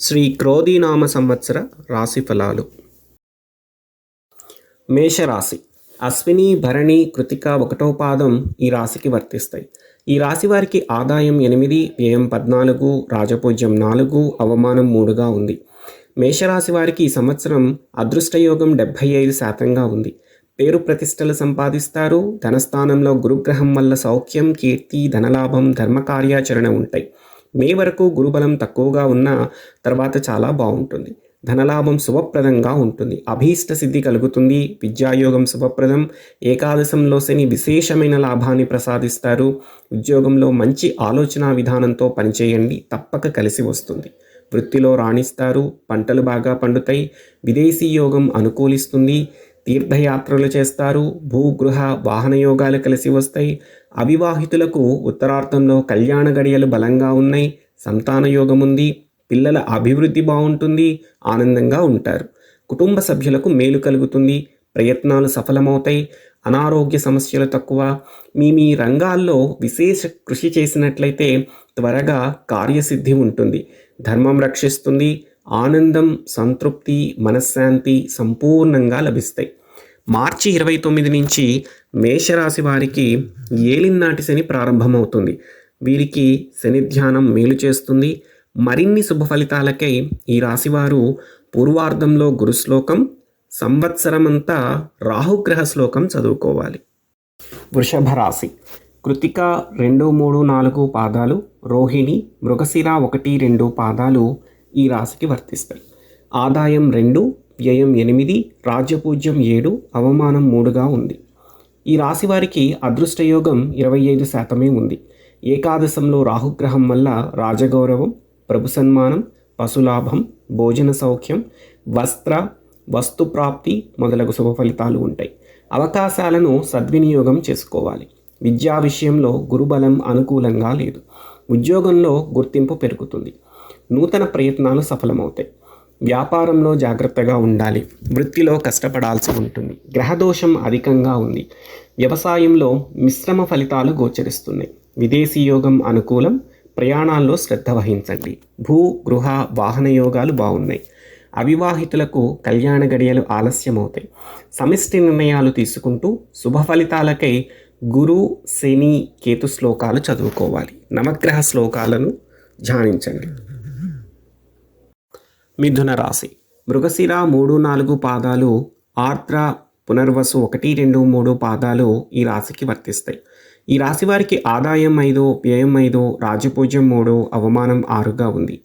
శ్రీ క్రోధీనామ సంవత్సర రాశి ఫలాలు. మేషరాశి. అశ్విని భరణి కృతిక ఒకటో పాదం ఈ రాశికి వర్తిస్తాయి. ఈ రాశి వారికి ఆదాయం ఎనిమిది వ్యయం పద్నాలుగు రాజపూజ్యం నాలుగు అవమానం మూడుగా ఉంది. మేషరాశి వారికి ఈ సంవత్సరం అదృష్టయోగం డెబ్భై ఐదు శాతంగా ఉంది. పేరు ప్రతిష్టలు సంపాదిస్తారు. ధనస్థానంలో గురుగ్రహం వల్ల సౌఖ్యం కీర్తి ధనలాభం ధర్మ కార్యాచరణ ఉంటాయి. మే వరకు గురుబలం తక్కువగా ఉన్న తర్వాత చాలా బాగుంటుంది. ధనలాభం శుభప్రదంగా ఉంటుంది. అభీష్ట సిద్ధి కలుగుతుంది. విద్యాయోగం శుభప్రదం. ఏకాదశంలో శని విశేషమైన లాభాన్ని ప్రసాదిస్తారు. ఉద్యోగంలో మంచి ఆలోచన విధానంతో పనిచేయండి. తప్పక కలిసి వస్తుంది. వృత్తిలో రాణిస్తారు. పంటలు బాగా పండుతాయి. విదేశీ యోగం అనుకూలిస్తుంది. తీర్థయాత్రలు చేస్తారు. భూగృహ వాహన యోగాలు కలిసి వస్తాయి. అవివాహితులకు ఉత్తరార్థంలో కళ్యాణ గడియలు బలంగా ఉన్నాయి సంతాన యోగముంది ఉంది పిల్లల అభివృద్ధి బాగుంటుంది ఆనందంగా ఉంటారు. కుటుంబ సభ్యులకు మేలు కలుగుతుంది ప్రయత్నాలు సఫలమవుతాయి అనారోగ్య సమస్యలు తక్కువ. మీ మీ రంగాల్లో విశేష కృషి చేసినట్లయితే త్వరగా కార్యసిద్ధి ఉంటుంది. ధర్మం రక్షిస్తుంది ఆనందం సంతృప్తి మనశ్శాంతి సంపూర్ణంగా లభిస్తాయి. మార్చి ఇరవై తొమ్మిది నుంచి మేషరాశి వారికి ఏలినాటి శని ప్రారంభమవుతుంది. వీరికి శని ధ్యానం మేలు చేస్తుంది. మరిన్ని శుభ ఫలితాలకై ఈ రాశివారు పూర్వార్ధంలో గురుశ్లోకం సంవత్సరమంతా రాహుగ్రహ శ్లోకం చదువుకోవాలి. వృషభ రాశి. కృతిక రెండు మూడు నాలుగు పాదాలు రోహిణి మృగశిర ఒకటి రెండు పాదాలు ఈ రాశికి వర్తిస్తాయి. ఆదాయం రెండు వ్యయం ఎనిమిది రాజ్యపూజ్యం ఏడు అవమానం మూడుగా ఉంది. ఈ రాశి వారికి అదృష్టయోగం ఇరవై ఐదు శాతమే ఉంది. ఏకాదశంలో రాహుగ్రహం వల్ల రాజగౌరవం ప్రభు సన్మానం పశులాభం భోజన సౌఖ్యం వస్త్ర వస్తు ప్రాప్తి మొదలగు శుభ ఫలితాలు ఉంటాయి. అవకాశాలను సద్వినియోగం చేసుకోవాలి. విద్యా విషయంలో గురుబలం అనుకూలంగా లేదు. ఉద్యోగంలో గుర్తింపు పెరుగుతుంది. నూతన ప్రయత్నాలు సఫలమవుతాయి. వ్యాపారంలో జాగ్రత్తగా ఉండాలి. వృత్తిలో కష్టపడాల్సి ఉంటుంది. గ్రహదోషం అధికంగా ఉంది. వ్యవసాయంలో మిశ్రమ ఫలితాలు గోచరిస్తున్నాయి. విదేశీ యోగం అనుకూలం. ప్రయాణాల్లో శ్రద్ధ వహించండి. భూ గృహ వాహన యోగాలు బాగున్నాయి. అవివాహితులకు కళ్యాణ గడియలు ఆలస్యమవుతాయి. సమిష్టి నిర్ణయాలు తీసుకుంటూ శుభ ఫలితాలకై గురు శని కేతు శ్లోకాలు చదువుకోవాలి. నవగ్రహ శ్లోకాలను ధ్యానించండి. మిథున రాశి. మృగశిర మూడు నాలుగు పాదాలు ఆర్ద్ర పునర్వసు ఒకటి రెండు మూడు పాదాలు ఈ రాశికి వర్తిస్తాయి. ఈ రాశి వారికి ఆదాయం ఐదు వ్యయం ఐదు రాజపూజ్యం మూడు అవమానం ఆరుగా ఉంది.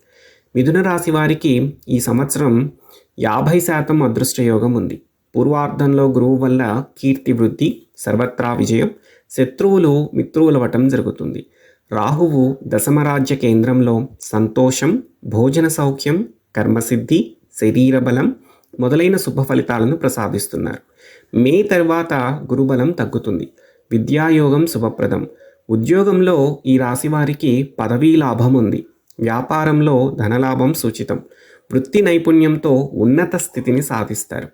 మిథున రాశి వారికి ఈ సంవత్సరం యాభై శాతం అదృష్టయోగం ఉంది. పూర్వార్ధంలో గురువు వల్ల కీర్తి వృద్ధి సర్వత్రా విజయం శత్రువులు మిత్రువులవటం జరుగుతుంది. రాహువు దశమరాజ్య కేంద్రంలో సంతోషం భోజన సౌఖ్యం కర్మసిద్ధి శరీర బలం మొదలైన శుభ ఫలితాలను ప్రసాదిస్తున్నారు. మే తర్వాత గురుబలం తగ్గుతుంది. విద్యాయోగం శుభప్రదం. ఉద్యోగంలో ఈ రాశి వారికి పదవీ లాభం ఉంది. వ్యాపారంలో ధనలాభం సూచితం. వృత్తి నైపుణ్యంతో ఉన్నత స్థితిని సాధిస్తారు.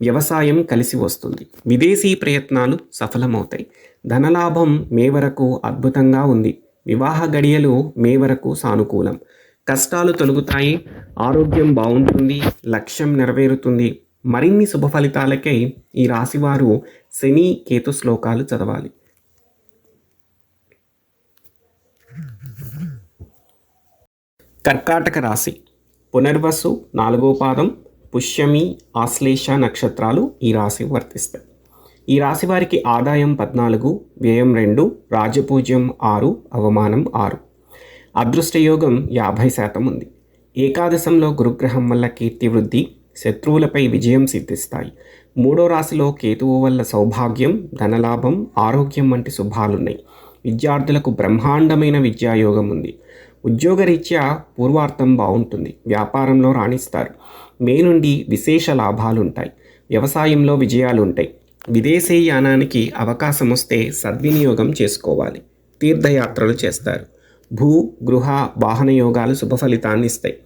వ్యవసాయం కలిసి వస్తుంది. విదేశీ ప్రయత్నాలు సఫలమవుతాయి. ధనలాభం మే వరకు అద్భుతంగా ఉంది. వివాహ గడియలు మే వరకు సానుకూలం. కష్టాలు తొలగుతాయి. ఆరోగ్యం బాగుంటుంది లక్ష్యం నెరవేరుతుంది. మరిన్ని శుభ ఫలితాలకై ఈ రాశివారు శని కేతు శ్లోకాలు చదవాలి. కర్కాటక రాశి. పునర్వసు నాలుగో పాదం పుష్యమి ఆశ్లేష నక్షత్రాలు ఈ రాశి వర్తిస్తాయి. ఈ రాశి వారికి ఆదాయం పద్నాలుగు వ్యయం రెండు రాజపూజ్యం ఆరు అవమానం ఆరు. అదృష్టయోగం యాభై శాతం ఉంది. ఏకాదశంలో గురుగ్రహం వల్ల కీర్తి వృద్ధి శత్రువులపై విజయం సిద్ధిస్తాయి. మూడో రాశిలో కేతువు వల్ల సౌభాగ్యం ధనలాభం ఆరోగ్యం వంటి శుభాలున్నాయి. విద్యార్థులకు బ్రహ్మాండమైన విద్యాయోగం ఉంది. ఉద్యోగరీత్యా పూర్వార్థం బాగుంటుంది. వ్యాపారంలో రాణిస్తారు. మే నుండి విశేష లాభాలు ఉంటాయి వ్యవసాయంలో విజయాలు ఉంటాయి విదేశీ యానానికి అవకాశం వస్తే సద్వినియోగం చేసుకోవాలి. తీర్థయాత్రలు చేస్తారు. భూ గృహ వాహన యోగాలు శుభ ఫలితాన్ని ఇస్తాయి.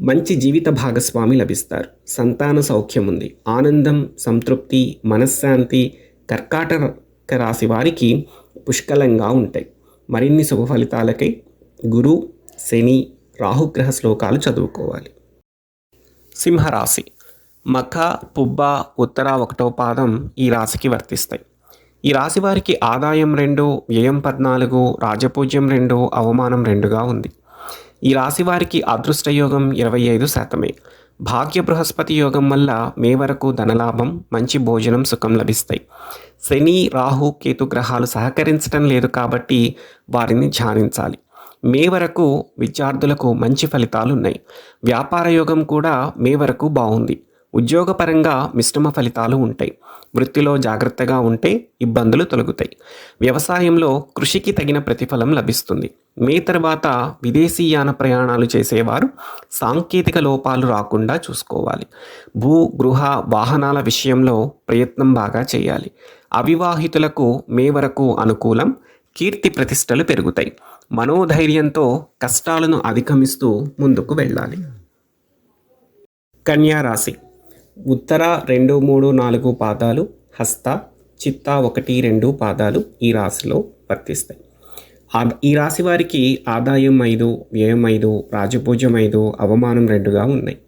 మంచి జీవిత భాగస్వామి లభిస్తారు. సంతాన సౌఖ్యం ఉంది. ఆనందం సంతృప్తి మనశ్శాంతి కర్కాటక రాశి వారికి పుష్కలంగా ఉంటాయి. మరిన్ని శుభ ఫలితాలకై గురు శని రాహుగ్రహ శ్లోకాలు చదువుకోవాలి. సింహరాశి. మఖ పుబ్బ ఉత్తర ఒకటో పాదం ఈ రాశికి వర్తిస్తాయి. ఈ రాశి వారికి ఆదాయం రెండు వ్యయం పద్నాలుగు రాజపూజ్యం రెండు అవమానం రెండుగా ఉంది. ఈ రాశి వారికి అదృష్ట యోగం ఇరవై ఐదు శాతమే. భాగ్య బృహస్పతి యోగం వల్ల మే వరకు ధనలాభం మంచి భోజనం సుఖం లభిస్తాయి. శని రాహు కేతు గ్రహాలు సహకరించడం లేదు కాబట్టి వారిని ధ్యానించాలి. మే వరకు విద్యార్థులకు మంచి ఫలితాలు ఉన్నాయి వ్యాపార యోగం కూడా మే వరకు బాగుంది. ఉద్యోగపరంగా మిశ్రమ ఫలితాలు ఉంటాయి. వృత్తిలో జాగ్రత్తగా ఉంటే ఇబ్బందులు తొలగుతాయి. వ్యవసాయంలో కృషికి తగిన ప్రతిఫలం లభిస్తుంది. మే తర్వాత విదేశీయాన ప్రయాణాలు చేసేవారు సాంకేతిక లోపాలు రాకుండా చూసుకోవాలి. భూ గృహ వాహనాల విషయంలో ప్రయత్నం బాగా చేయాలి. అవివాహితులకు మే వరకు అనుకూలం కీర్తి ప్రతిష్టలు పెరుగుతాయి. మనోధైర్యంతో కష్టాలను అధిగమిస్తూ ముందుకు వెళ్ళాలి. కన్యారాశి ఉత్తర రెండు మూడు నాలుగు పాదాలు హస్త చిత్త ఒకటి రెండు పాదాలు ఈ రాశిలో వర్తిస్తాయి. ఈ రాశి వారికి ఆదాయం ఐదు వ్యయం ఐదు రాజపూజ్యం ఐదు అవమానం రెండుగా ఉన్నాయి.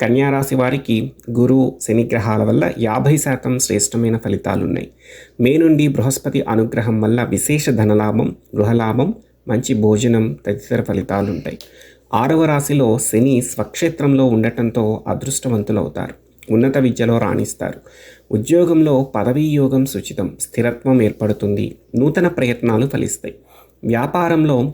కన్యా రాశి వారికి గురు శనిగ్రహాల వల్ల యాభై శాతం శ్రేష్టమైన ఫలితాలు ఉన్నాయి మే నుండి బృహస్పతి అనుగ్రహం వల్ల విశేష ధనలాభం గృహలాభం మంచి భోజనం తదితర ఫలితాలు ఉంటాయి ఆరవ రాశిలో శని స్వక్షేత్రంలో ఉండటంతో అదృష్టవంతులవుతారు. ఉన్నత విద్యలో రాణిస్తారు. ఉద్యోగంలో పదవీ యోగం సుచితం స్థిరత్వం ఏర్పడుతుంది నూతన ప్రయత్నాలు ఫలిస్తాయి. వ్యాపారంలో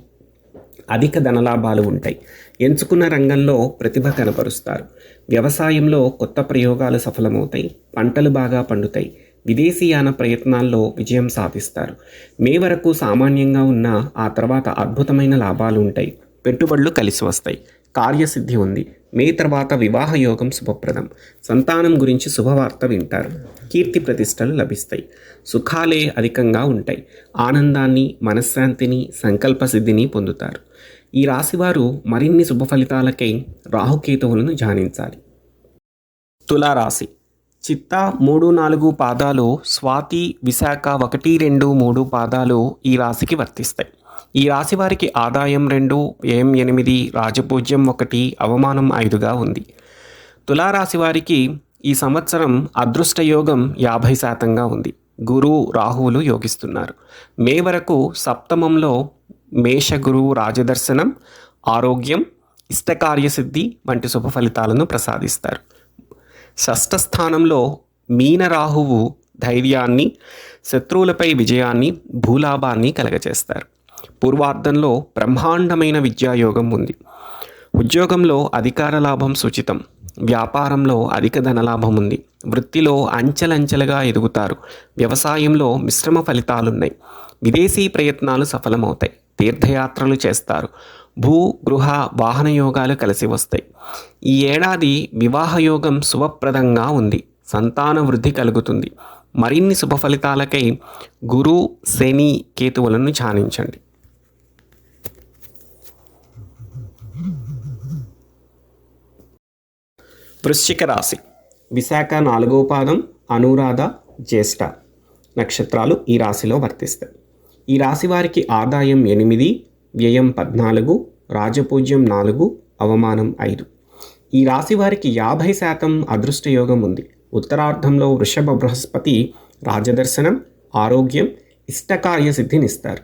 అధిక ధనలాభాలు ఉంటాయి. ఎంచుకున్న రంగంలో ప్రతిభ కనపరుస్తారు. వ్యవసాయంలో కొత్త ప్రయోగాలు సఫలమవుతాయి. పంటలు బాగా పండుతాయి. విదేశీయాన ప్రయత్నాల్లో విజయం సాధిస్తారు. మే వరకు సామాన్యంగా ఉన్న ఆ తర్వాత అద్భుతమైన లాభాలు ఉంటాయి. పెట్టుబడులు కలిసి వస్తాయి. కార్యసిద్ధి ఉంది. మే తర్వాత వివాహ యోగం శుభప్రదం. సంతానం గురించి శుభవార్త వింటారు. కీర్తి ప్రతిష్టలు లభిస్తాయి. సుఖాలే అధికంగా ఉంటాయి. ఆనందాన్ని మనశ్శాంతిని సంకల్ప సిద్ధిని పొందుతారు. ఈ రాశివారు మరిన్ని శుభ ఫలితాలకై రాహుకేతువులను ధ్యానించాలి. తులారాశి. చిత్త మూడు నాలుగు పాదాలు స్వాతి విశాఖ ఒకటి రెండు మూడు పాదాలు ఈ రాశికి వర్తిస్తాయి. ఈ రాశి వారికి ఆదాయం రెండు ఏం ఎనిమిది రాజపూజ్యం ఒకటి అవమానం ఐదుగా ఉంది. తులారాశి వారికి ఈ సంవత్సరం అదృష్ట యోగం యాభై శాతంగా ఉంది. గురు రాహువులు యోగిస్తున్నారు. మే వరకు సప్తమంలో మేష గురువు రాజదర్శనం ఆరోగ్యం ఇష్టకార్యసిద్ధి వంటి శుభ ఫలితాలను ప్రసాదిస్తారు. షష్ఠ స్థానంలో మీన రాహువు ధైర్యాన్ని శత్రువులపై విజయాన్ని భూలాభాన్ని కలగజేస్తారు. పూర్వార్ధంలో బ్రహ్మాండమైన విద్యాయోగం ఉంది. ఉద్యోగంలో అధికార లాభం సూచితం. వ్యాపారంలో అధిక ధనలాభం ఉంది. వృత్తిలో అంచెలంచెలుగా ఎదుగుతారు. వ్యవసాయంలో మిశ్రమ ఫలితాలున్నాయి. విదేశీ ప్రయత్నాలు సఫలమవుతాయి. తీర్థయాత్రలు చేస్తారు. భూ గృహ వాహన యోగాలు కలిసి వస్తాయి. ఈ ఏడాది వివాహ యోగం శుభప్రదంగా ఉంది. సంతాన వృద్ధి కలుగుతుంది. మరిన్ని శుభ ఫలితాలకై గురు శని కేతువులను ధ్యానించండి. వృశ్చిక రాశి విశాఖ నాలుగో పాదం అనురాధ జ్యేష్ఠ నక్షత్రాలు ఈ రాశిలో వర్తిస్తాయి. ఈ రాశి వారికి ఆదాయం ఎనిమిది వ్యయం పద్నాలుగు రాజపూజ్యం నాలుగు అవమానం ఐదు. ఈ రాశి వారికి యాభై శాతం అదృష్టయోగం ఉంది. ఉత్తరార్ధంలో వృషభ బృహస్పతి రాజదర్శనం ఆరోగ్యం ఇష్టకార్య సిద్ధినిస్తారు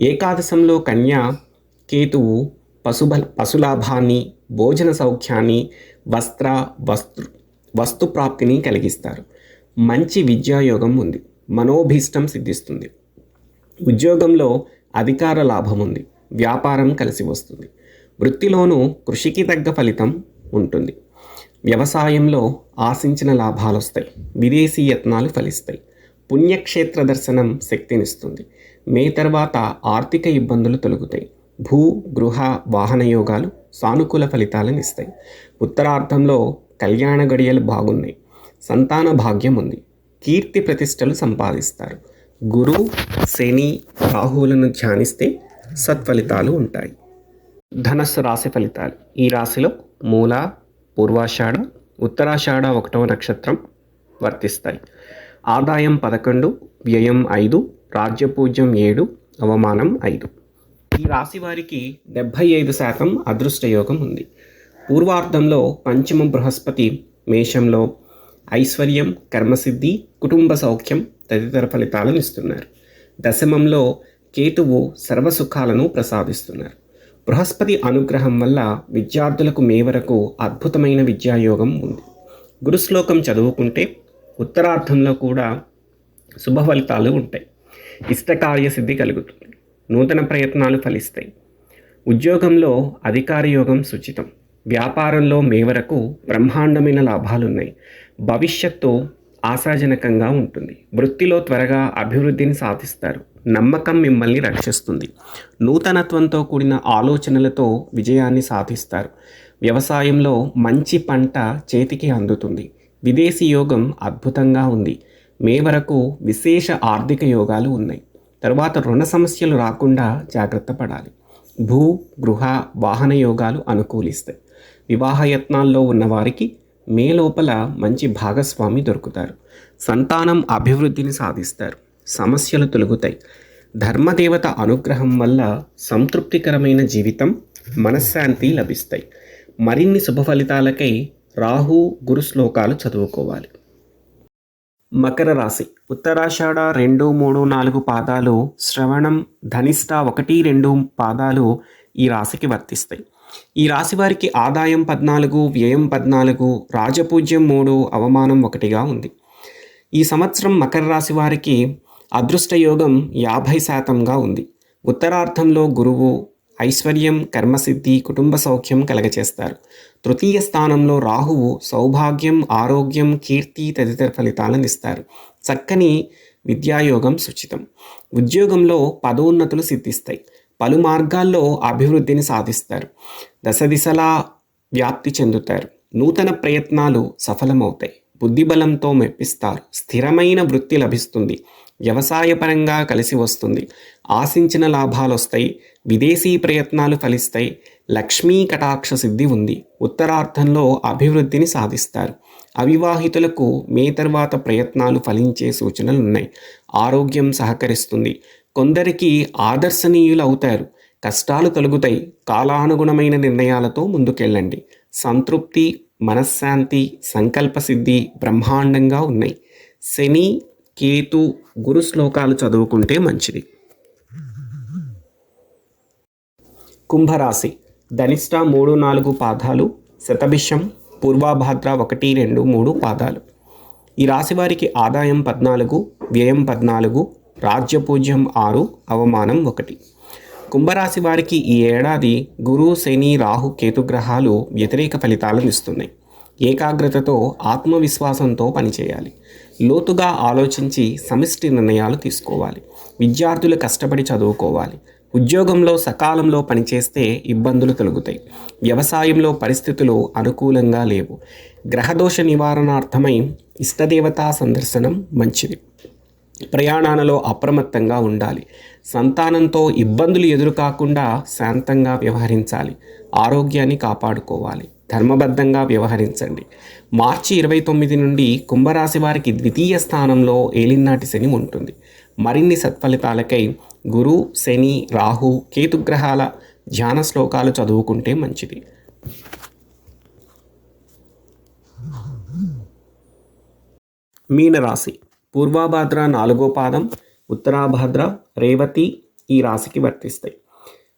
ఏకాదశంలో కన్యా కేతువు పశుబల పశులాభాన్ని భోజన సౌఖ్యాన్ని వస్త్ర వస్తు వస్తు ప్రాప్తిని కలిగిస్తారు. మంచి విద్యాయోగం ఉంది. మనోభీష్టం సిద్ధిస్తుంది. ఉద్యోగంలో అధికార లాభం ఉంది. వ్యాపారం కలిసి వస్తుంది. వృత్తిలోనూ కృషికి తగ్గ ఫలితం ఉంటుంది. వ్యవసాయంలో ఆశించిన లాభాలు వస్తాయి విదేశీ యత్నాలు ఫలిస్తాయి. పుణ్యక్షేత్ర దర్శనం శక్తినిస్తుంది. మే తర్వాత ఆర్థిక ఇబ్బందులు తొలగుతాయి. భూ గృహ వాహన యోగాలు సానుకూల ఫలితాలను ఇస్తాయి. ఉత్తరార్ధంలో కళ్యాణ గడియలు బాగున్నాయి. సంతాన భాగ్యం ఉంది. కీర్తి ప్రతిష్టలు సంపాదిస్తారు. గురు శని రాహువులను ధ్యానిస్తే సత్ఫలితాలు ఉంటాయి. ధనస్సు రాశి ఫలితాలు. ఈ రాశిలో మూల పూర్వాషాఢ ఉత్తరాషాఢ ఒకటవ నక్షత్రం వర్తిస్తాయి. ఆదాయం పదకొండు వ్యయం ఐదు రాజ్యపూజ్యం ఏడు అవమానం ఐదు. ఈ రాశి వారికి డెబ్భై ఐదు శాతం అదృష్టయోగం ఉంది. పూర్వార్ధంలో పంచమ బృహస్పతి మేషంలో ఐశ్వర్యం కర్మసిద్ధి కుటుంబ సౌఖ్యం తదితర ఫలితాలను ఇస్తున్నారు. దశమంలో కేతువు సర్వసుఖాలను ప్రసాదిస్తున్నారు. బృహస్పతి అనుగ్రహం వల్ల విద్యార్థులకు మే వరకు అద్భుతమైన విద్యాయోగం ఉంది. గురుశ్లోకం చదువుకుంటే ఉత్తరార్ధంలో కూడా శుభ ఫలితాలు ఉంటాయి. ఇష్టకార్య సిద్ధి కలుగుతుంది. నూతన ప్రయత్నాలు ఫలిస్తాయి. ఉద్యోగంలో అధికార యోగం సుచితం. వ్యాపారంలో మే వరకు బ్రహ్మాండమైన లాభాలున్నాయి. భవిష్యత్తు ఆశాజనకంగా ఉంటుంది. వృత్తిలో త్వరగా అభివృద్ధిని సాధిస్తారు. నమ్మకం మిమ్మల్ని రక్షిస్తుంది. నూతనత్వంతో కూడిన ఆలోచనలతో విజయాన్ని సాధిస్తారు. వ్యవసాయంలో మంచి పంట చేతికి అందుతుంది. విదేశీ యోగం అద్భుతంగా ఉంది. మే వరకు విశేష ఆర్థిక యోగాలు ఉన్నాయి. తరువాత రుణ సమస్యలు రాకుండా జాగ్రత్త పడాలి. భూ గృహ వాహన యోగాలు అనుకూలిస్తాయి. వివాహయత్నాల్లో ఉన్నవారికి మే లోపల మంచి భాగస్వామి దొరుకుతారు. సంతానం అభివృద్ధిని సాధిస్తారు. సమస్యలు తొలుగుతాయి. ధర్మదేవత అనుగ్రహం వల్ల సంతృప్తికరమైన జీవితం మనశ్శాంతి లభిస్తాయి. మరిన్ని శుభ ఫలితాలకై రాహు గురు శ్లోకాలు చదువుకోవాలి. మకర రాశి. ఉత్తరాషాఢ రెండు మూడు నాలుగు పాదాలు శ్రవణం ధనిష్ట ఒకటి రెండు పాదాలు ఈ రాశికి వర్తిస్తాయి. ఈ రాశి వారికి ఆదాయం పద్నాలుగు వ్యయం పద్నాలుగు రాజపూజ్యం మూడు అవమానం ఒకటిగా ఉంది. ఈ సంవత్సరం మకర రాశి వారికి అదృష్టయోగం యాభై శాతంగా ఉంది. ఉత్తరార్ధంలో గురువు ఐశ్వర్యం కర్మసిద్ధి కుటుంబ సౌఖ్యం కలగచేస్తారు. తృతీయ స్థానంలో రాహువు సౌభాగ్యం ఆరోగ్యం కీర్తి తదితర ఫలితాలను ఇస్తారు. చక్కని విద్యాయోగం సుచితం. ఉద్యోగంలో పదోన్నతులు సిద్ధిస్తాయి. పలు మార్గాల్లో అభివృద్ధిని సాధిస్తారు. దశ దిశలా వ్యాప్తి చెందుతారు. నూతన ప్రయత్నాలు సఫలమవుతాయి. బుద్ధిబలంతో మెప్పిస్తారు. స్థిరమైన వృత్తి లభిస్తుంది. వ్యవసాయపరంగా కలిసి వస్తుంది. ఆశించిన లాభాలు వస్తాయి విదేశీ ప్రయత్నాలు ఫలిస్తాయి. లక్ష్మీ కటాక్ష సిద్ధి ఉంది. ఉత్తరార్థంలో అభివృద్ధిని సాధిస్తారు. అవివాహితులకు మే తర్వాత ప్రయత్నాలు ఫలించే సూచనలు ఉన్నాయి ఆరోగ్యం సహకరిస్తుంది. కొందరికి ఆదర్శనీయులు అవుతారు. కష్టాలు తొలగుతాయి. కాలానుగుణమైన నిర్ణయాలతో ముందుకెళ్ళండి. సంతృప్తి మనశ్శాంతి సంకల్ప సిద్ధి బ్రహ్మాండంగా ఉన్నాయి. శని కేతు గురు శ్లోకాలు చదువుకుంటే మంచిది. కుంభరాశి. ధనిష్ట మూడు నాలుగు పాదాలు శతభిషం పూర్వాభాద్ర ఒకటి రెండు మూడు పాదాలు. ఈ రాశి వారికి ఆదాయం పద్నాలుగు వ్యయం పద్నాలుగు రాజ్యపూజ్యం ఆరు అవమానం ఒకటి. కుంభరాశి వారికి ఈ ఏడాది గురు శని రాహు కేతు గ్రహాలు వ్యతిరేక ఫలితాలను ఇస్తున్నాయి. ఏకాగ్రతతో ఆత్మవిశ్వాసంతో పనిచేయాలి. లోతుగా ఆలోచించి సమిష్టి నిర్ణయాలు తీసుకోవాలి. విద్యార్థులు కష్టపడి చదువుకోవాలి. ఉద్యోగంలో సకాలంలో పనిచేస్తే ఇబ్బందులు కలుగుతాయి వ్యవసాయంలో పరిస్థితులు అనుకూలంగా లేవు. గ్రహదోష నివారణార్థమై ఇష్టదేవతా సందర్శనం మంచిది. ప్రయాణాలలో అప్రమత్తంగా ఉండాలి. సంతానంతో ఇబ్బందులు ఎదురుకాకుండా శాంతంగా వ్యవహరించాలి. ఆరోగ్యాన్ని కాపాడుకోవాలి. ధర్మబద్ధంగా వ్యవహరించండి. మార్చి ఇరవై తొమ్మిది నుండి కుంభరాశి వారికి ద్వితీయ స్థానంలో ఏలినాటి శని ఉంటుంది. మరిన్ని సత్ఫలితాలకై గురు శని రాహు కేతుగ్రహాల ధ్యాన శ్లోకాలు చదువుకుంటే మంచిది. మీనరాశి. పూర్వాభాద్ర నాలుగో పాదం ఉత్తరాభాద్ర రేవతి ఈ రాశికి వర్తిస్తాయి.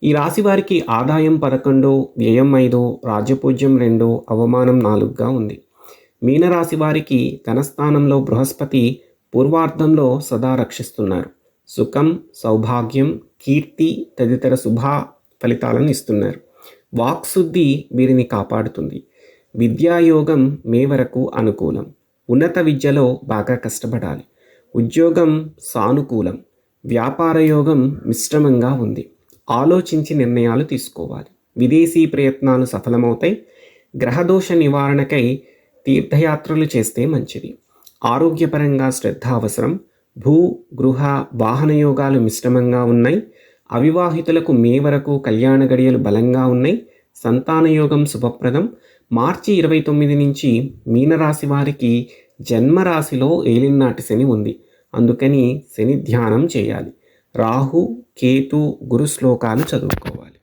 ఈ రాశి వారికి ఆదాయం పదకొండు వ్యయం ఐదు రాజ్యపూజ్యం రెండు అవమానం నాలుగుగా ఉంది. మీనరాశి వారికి ధనస్థానంలో బృహస్పతి పూర్వార్ధంలో సదా రక్షిస్తున్నారు. సుఖం సౌభాగ్యం కీర్తి తదితర శుభ ఫలితాలను ఇస్తున్నారు. వాక్శుద్ధి వీరిని కాపాడుతుంది. విద్యాయోగం మే వరకు అనుకూలం. ఉన్నత విద్యలో బాగా కష్టపడాలి. ఉద్యోగం సానుకూలం. వ్యాపార యోగం మిశ్రమంగా ఉంది. ఆలోచించి నిర్ణయాలు తీసుకోవాలి. విదేశీ ప్రయత్నాలు సఫలమవుతాయి. గ్రహదోష నివారణకై తీర్థయాత్రలు చేస్తే మంచిది. ఆరోగ్యపరంగా శ్రద్ధ అవసరం భూ గృహ వాహన యోగాలు మిశ్రమంగా ఉన్నాయి అవివాహితులకు మే వరకు కళ్యాణ గడియలు బలంగా ఉన్నాయి సంతానయోగం శుభప్రదం. మార్చి ఇరవై తొమ్మిది నుంచి మీనరాశి వారికి జన్మరాశిలో ఏలినాటి శని ఉంది. అందుకని శని ధ్యానం చేయాలి. రాహు కేతు గురు శ్లోకాలు చదువుకోవాలి.